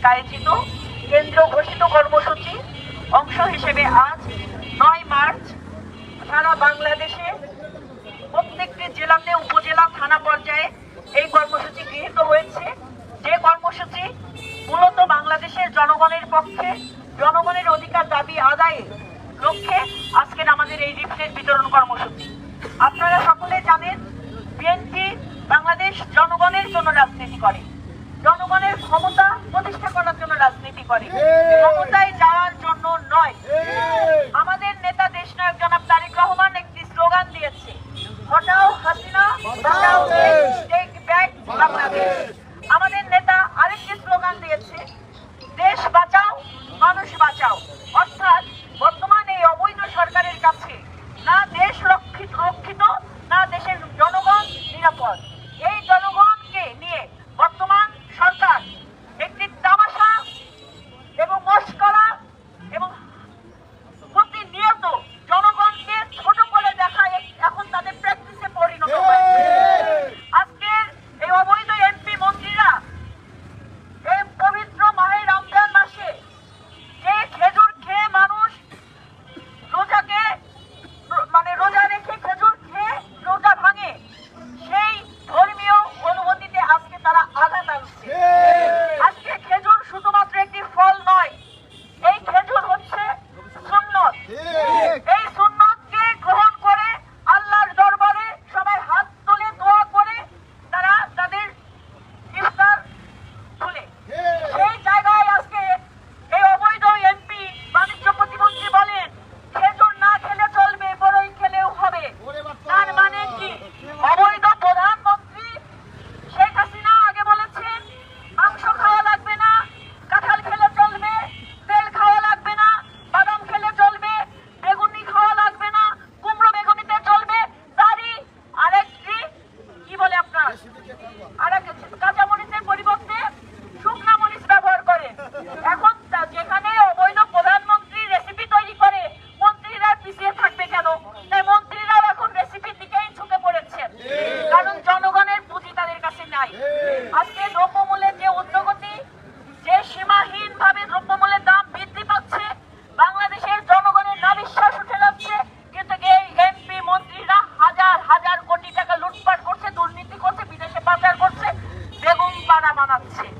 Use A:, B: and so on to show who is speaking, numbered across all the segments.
A: কর্তৃক আয়োজিত কেন্দ্র ঘোষিত কর্মসূচি অংশ হিসেবে আজ নয় মার্চ সারা বাংলাদেশে প্রত্যেকটি জেলাতে উপজেলা থানা পর্যায়ে এই কর্মসূচি গৃহীত হয়েছে। যে কর্মসূচি মূলত বাংলাদেশের জনগণের পক্ষে জনগণের অধিকার দাবি আদায়ের লক্ষ্যে আজকের আমাদের এই রিপ্লেট বিতরণ কর্মসূচি। আপনারা সকলে জানেন, বিএনপি বাংলাদেশ জনগণের জন্য রাজনীতি করে। জনগণ রাজনীতি করে। ক্ষমতায় যাওয়ার জন্য নয়। আমাদের নেতা দেশ নায়ক জনাব তারিক রহমান একটি স্লোগান দিয়েছে। হটাও হাসিনা আমাদের নেতা আরেকটি স্লোগান দিয়েছে দেশ বাঁচাও মানুষ বাঁচাও। অর্থাৎ の道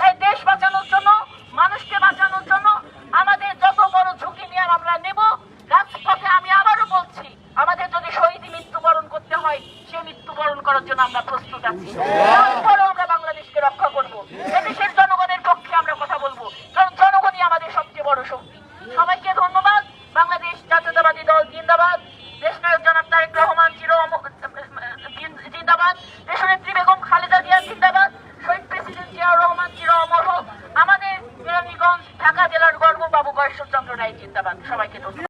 A: তাই দেশ বাঁচানোর জন্য মানুষকে বাঁচানোর জন্য আমাদের যত বড় ঝুঁকি নিয়ে আমরা নেব রাজপথে আমি আবারও বলছি আমাদের যদি শহীদ মৃত্যুবরণ করতে হয় সে মৃত্যুবরণ করার জন্য আমরা প্রস্তুত আছি। নেত্রী বেগম খালেদা জিয়া জিন্দাবাদ। শহীদ প্রেসিডেন্ট জিয়া রহমান জিরা অমর হোক আমাদের কেরানীগঞ্জ ঢাকা জেলার গর্ব বাবু গয়েশ্বর চন্দ্র রায় জিন্দাবাদ। সবাইকে ধন্যবাদ।